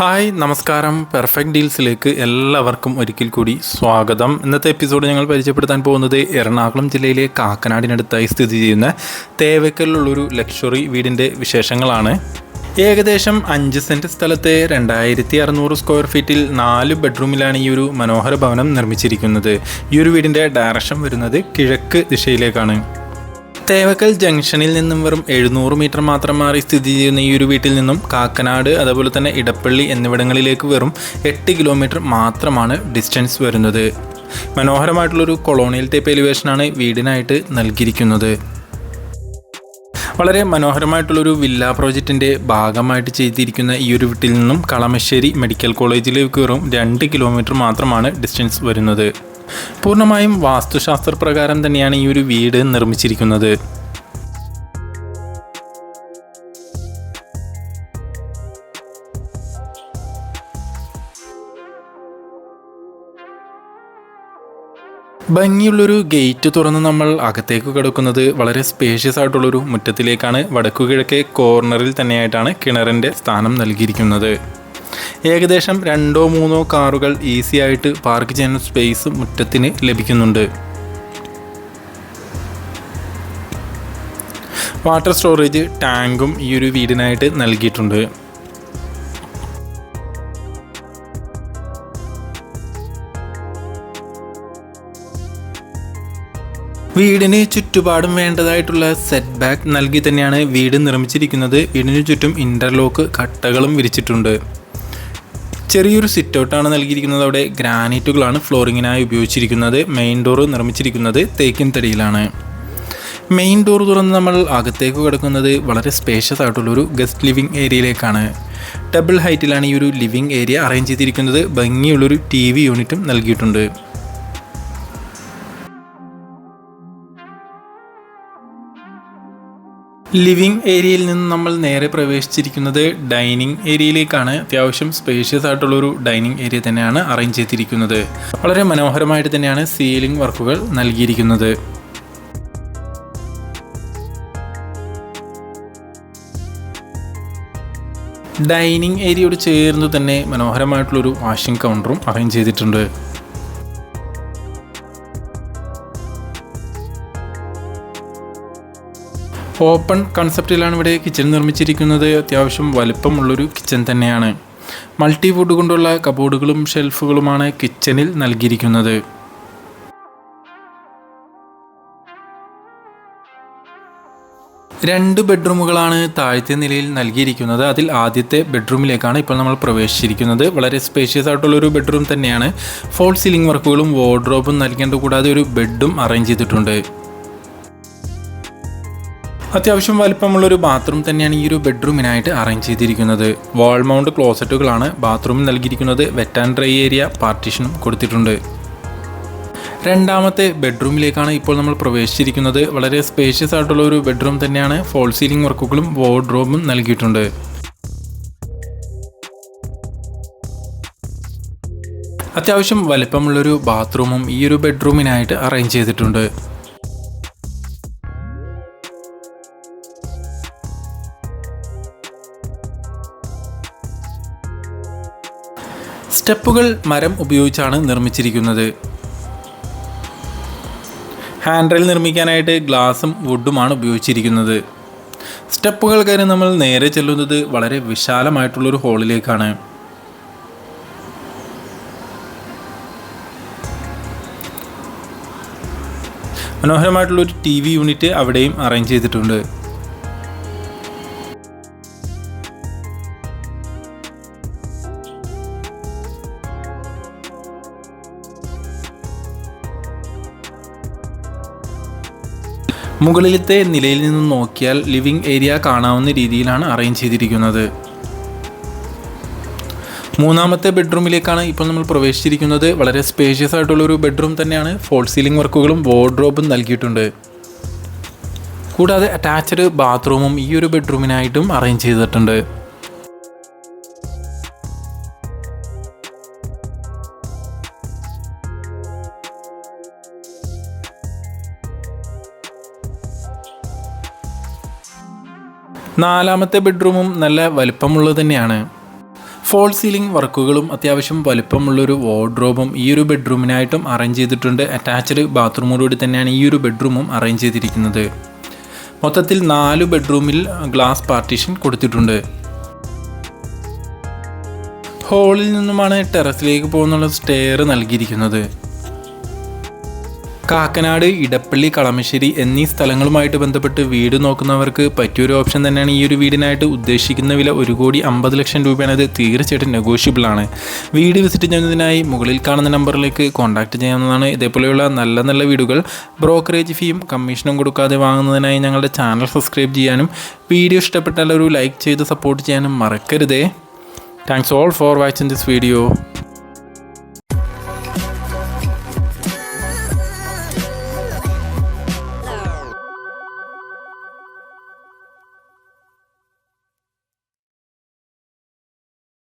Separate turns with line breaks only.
Hi നമസ്കാരം. Perfect ഡീൽസിലേക്ക് എല്ലാവർക്കും ഒരിക്കൽ കൂടി സ്വാഗതം. ഇന്നത്തെ എപ്പിസോഡ് ഞങ്ങൾ പരിചയപ്പെടുത്താൻ പോകുന്നത് എറണാകുളം ജില്ലയിലെ കാക്കനാടിനടുത്തായി സ്ഥിതി ചെയ്യുന്ന തേവക്കലിലുള്ളൊരു ലക്ഷറി വീടിന്റെ വിശേഷങ്ങളാണ്. ഏകദേശം അഞ്ച് സെന്റ് സ്ഥലത്തെ രണ്ടായിരത്തി അറുന്നൂറ് സ്ക്വയർ ഫീറ്റിൽ നാല് ബെഡ്റൂമിലാണ് ഈ ഒരു മനോഹര ഭവനം നിർമ്മിച്ചിരിക്കുന്നത്. ഈ ഒരു വീടിന്റെ ഡയറക്ഷൻ വരുന്നത് കിഴക്ക് ദിശയിലേക്കാണ്. തേവക്കൽ ജംഗ്ഷനിൽ നിന്നും വെറും എഴുന്നൂറ് മീറ്റർ മാത്രം മാറി സ്ഥിതി ചെയ്യുന്ന ഈ ഒരു വീട്ടിൽ നിന്നും കാക്കനാട് അതുപോലെ തന്നെ ഇടപ്പള്ളി എന്നിവിടങ്ങളിലേക്ക് വെറും എട്ട് കിലോമീറ്റർ മാത്രമാണ് ഡിസ്റ്റൻസ് വരുന്നത്. മനോഹരമായിട്ടുള്ളൊരു കൊളോണിയൽ ടൈപ്പ് എലിവേഷനാണ് വീടിനായിട്ട് നൽകിയിരിക്കുന്നത്. വളരെ മനോഹരമായിട്ടുള്ളൊരു വില്ല പ്രോജക്റ്റിന്റെ ഭാഗമായിട്ട് ചെയ്തിരിക്കുന്ന ഈ ഒരു വീട്ടിൽ നിന്നും കളമശ്ശേരി മെഡിക്കൽ കോളേജിലേക്ക് വെറും രണ്ട് കിലോമീറ്റർ മാത്രമാണ് ഡിസ്റ്റൻസ് വരുന്നത്. പൂർണമായും വാസ്തുശാസ്ത്ര പ്രകാരം തന്നെയാണ് ഈ ഒരു വീട് നിർമ്മിച്ചിരിക്കുന്നത്. ഭംഗിയുള്ളൊരു ഗേറ്റ് തുറന്ന് നമ്മൾ അകത്തേക്ക് കിടക്കുന്നത് വളരെ സ്പേഷ്യസ് ആയിട്ടുള്ളൊരു മുറ്റത്തിലേക്കാണ്. വടക്കു കിഴക്കേ കോർണറിൽ തന്നെയായിട്ടാണ് കിണറിന്റെ സ്ഥാനം നൽകിയിരിക്കുന്നത്. ഏകദേശം രണ്ടോ മൂന്നോ കാറുകൾ ഈസി ആയിട്ട് പാർക്ക് ചെയ്യാൻ സ്പേസ് മുറ്റത്തിന് ലഭിക്കുന്നുണ്ട്. വാട്ടർ സ്റ്റോറേജ് ടാങ്കും ഈ ഒരു വീടിനായിട്ട് നൽകിയിട്ടുണ്ട്. വീടിന് ചുറ്റുപാടും വേണ്ടതായിട്ടുള്ള സെറ്റ് ബാക്ക് നൽകി തന്നെയാണ് വീട് നിർമ്മിച്ചിരിക്കുന്നത്. വീടിന് ചുറ്റും ഇന്റർലോക്ക് കട്ടകളും വിരിച്ചിട്ടുണ്ട്. ചെറിയൊരു സിറ്റ് ഔട്ടാണ് നൽകിയിരിക്കുന്നത്. അവിടെ ഗ്രാനൈറ്റുകളാണ് ഫ്ലോറിങ്ങിനായി ഉപയോഗിച്ചിരിക്കുന്നത്. മെയിൻ ഡോർ നിർമ്മിച്ചിരിക്കുന്നത് തേക്കിൻ തടിയിലാണ്. മെയിൻ ഡോർ തുറന്ന് നമ്മൾ അകത്തേക്ക് കിടക്കുന്നത് വളരെ സ്പേഷ്യസ് ആയിട്ടുള്ളൊരു ഗസ്റ്റ് ലിവിങ് ഏരിയയിലേക്കാണ് ഡബിൾ ഹൈറ്റിലാണ് ഈ ഒരു ലിവിങ് ഏരിയ അറേഞ്ച് ചെയ്തിരിക്കുന്നത്. ഭംഗിയുള്ളൊരു ടി വി യൂണിറ്റും നൽകിയിട്ടുണ്ട്. ലിവിംഗ് ഏരിയയിൽ നിന്ന് നമ്മൾ നേരെ പ്രവേശിച്ചിരിക്കുന്നത് ഡൈനിങ് ഏരിയയിലേക്കാണ്. അത്യാവശ്യം സ്പേഷ്യസ് ആയിട്ടുള്ള ഒരു ഡൈനിങ് ഏരിയ തന്നെയാണ് അറേഞ്ച് ചെയ്തിരിക്കുന്നത്. വളരെ മനോഹരമായിട്ട് തന്നെയാണ് സീലിംഗ് വർക്കുകൾ നൽകിയിരിക്കുന്നത്. ഡൈനിങ് ഏരിയയോട് ചേർന്ന് തന്നെ മനോഹരമായിട്ടുള്ളൊരു വാഷിംഗ് കൗണ്ടറും അറേഞ്ച് ചെയ്തിട്ടുണ്ട്. ഓപ്പൺ കൺസെപ്റ്റിലാണ് ഇവിടെ കിച്ചൺ നിർമ്മിച്ചിരിക്കുന്നത്. അത്യാവശ്യം വലുപ്പമുള്ളൊരു കിച്ചൺ തന്നെയാണ്. മൾട്ടി വുഡ് കൊണ്ടുള്ള കബോർഡുകളും ഷെൽഫുകളുമാണ് കിച്ചണിൽ നൽകിയിരിക്കുന്നത്. രണ്ട് ബെഡ്റൂമുകളാണ് താഴത്തെ നിലയിൽ നൽകിയിരിക്കുന്നത്. അതിൽ ആദ്യത്തെ ബെഡ്റൂമിലേക്കാണ് ഇപ്പോൾ നമ്മൾ പ്രവേശിച്ചിരിക്കുന്നത്. വളരെ സ്പേഷ്യസ് ആയിട്ടുള്ളൊരു ബെഡ്റൂം തന്നെയാണ്. ഫോൾ സീലിംഗ് വർക്കുകളും വാർഡ്രോബും നൽകേണ്ട കൂടാതെ ഒരു ബെഡും അറേഞ്ച് ചെയ്തിട്ടുണ്ട്. അത്യാവശ്യം വലിപ്പമുള്ളൊരു ബാത്റൂം തന്നെയാണ് ഈ ഒരു ബെഡ്റൂമിനായിട്ട് അറേഞ്ച് ചെയ്തിരിക്കുന്നത്. വാൾ മൗണ്ട് ക്ലോസറ്റുകളാണ് ബാത്റൂമിൽ നൽകിയിരിക്കുന്നത്. വെറ്റ് ആൻഡ് ഡ്രൈ ഏരിയ പാർട്ടീഷനും കൊടുത്തിട്ടുണ്ട്. രണ്ടാമത്തെ ബെഡ്റൂമിലേക്കാണ് ഇപ്പോൾ നമ്മൾ പ്രവേശിച്ചിരിക്കുന്നത്. വളരെ സ്പേഷ്യസ് ആയിട്ടുള്ള ഒരു ബെഡ്റൂം തന്നെയാണ് ഫോൾ സീലിംഗ് വർക്കുകളും വാർഡ്രോബും നൽകിയിട്ടുണ്ട്. അത്യാവശ്യം വലിപ്പമുള്ളൊരു ബാത്റൂമും ഈ ഒരു ബെഡ്റൂമിനായിട്ട് അറേഞ്ച് ചെയ്തിട്ടുണ്ട്. സ്റ്റെപ്പുകൾ മരം ഉപയോഗിച്ചാണ് നിർമ്മിച്ചിരിക്കുന്നത്. ഹാൻഡ് റെയിൽ നിർമ്മിക്കാനായിട്ട് ഗ്ലാസും വുഡുമാണ് ഉപയോഗിച്ചിരിക്കുന്നത്. സ്റ്റെപ്പുകൾ കയറി നമ്മൾ നേരെ ചെല്ലുന്നത് വളരെ വിശാലമായിട്ടുള്ളൊരു ഹോളിലേക്കാണ്. മനോഹരമായിട്ടുള്ളൊരു ടി വി യൂണിറ്റ് അവിടെയും അറേഞ്ച് ചെയ്തിട്ടുണ്ട്. മുകളിലത്തെ നിലയിൽ നിന്നും നോക്കിയാൽ ലിവിംഗ് ഏരിയ കാണാവുന്ന രീതിയിലാണ് അറേഞ്ച് ചെയ്തിരിക്കുന്നത്. മൂന്നാമത്തെ ബെഡ്റൂമിലേക്കാണ് ഇപ്പോൾ നമ്മൾ പ്രവേശിച്ചിരിക്കുന്നത്. വളരെ സ്പേഷ്യസ് ആയിട്ടുള്ള ഒരു ബെഡ്റൂം തന്നെയാണ്. ഫോൾ സീലിംഗ് വർക്കുകളും വാർഡ്രോബും നൽകിയിട്ടുണ്ട്. കൂടാതെ അറ്റാച്ച്ഡ് ബാത്റൂമും ഈ ഒരു ബെഡ്റൂമിനായിട്ടും അറേഞ്ച് ചെയ്തിട്ടുണ്ട്. നാലാമത്തെ ബെഡ്റൂമും നല്ല വലിപ്പമുള്ളത് തന്നെയാണ്. ഫോൾ സീലിംഗ് വർക്കുകളും അത്യാവശ്യം വലിപ്പമുള്ളൊരു വാർഡ്രോബും ഈ ഒരു ബെഡ്റൂമിനായിട്ടും അറേഞ്ച് ചെയ്തിട്ടുണ്ട്. അറ്റാച്ച്ഡ് ബാത്റൂമോടുകൂടി തന്നെയാണ് ഈ ഒരു ബെഡ്റൂമും അറേഞ്ച് ചെയ്തിരിക്കുന്നത്. മൊത്തത്തിൽ നാല് ബെഡ്റൂമിൽ ഗ്ലാസ് പാർട്ടീഷൻ കൊടുത്തിട്ടുണ്ട്. ഹോളിൽ നിന്നുമാണ് ടെറസിലേക്ക് പോകുന്നുള്ള സ്റ്റെയർ നൽകിയിരിക്കുന്നത്. കാക്കനാട് ഇടപ്പള്ളി കളമശ്ശേരി എന്നീ സ്ഥലങ്ങളുമായിട്ട് ബന്ധപ്പെട്ട് വീട് നോക്കുന്നവർക്ക് പറ്റിയൊരു ഓപ്ഷൻ തന്നെയാണ് ഈ ഒരു വീടിനായിട്ട് ഉദ്ദേശിക്കുന്ന വില ഒരു കോടി അമ്പത് ലക്ഷം രൂപയാണ് അത് തീർച്ചയായിട്ടും നെഗോഷ്യബിൾ ആണ്. വീട് വിസിറ്റ് ചെയ്യുന്നതിനായി മുകളിൽ കാണുന്ന നമ്പറിലേക്ക് കോൺടാക്റ്റ് ചെയ്യാവുന്നതാണ്. ഇതേപോലെയുള്ള നല്ല നല്ല വീടുകൾ ബ്രോക്കറേജ് ഫീയും കമ്മീഷനും കൊടുക്കാതെ വാങ്ങുന്നതിനായി ഞങ്ങളുടെ ചാനൽ സബ്സ്ക്രൈബ് ചെയ്യാനും വീഡിയോ ഇഷ്ടപ്പെട്ടാൽ ഒരു ലൈക്ക് ചെയ്ത് സപ്പോർട്ട് ചെയ്യാനും മറക്കരുതേ. Thanks all for watching this video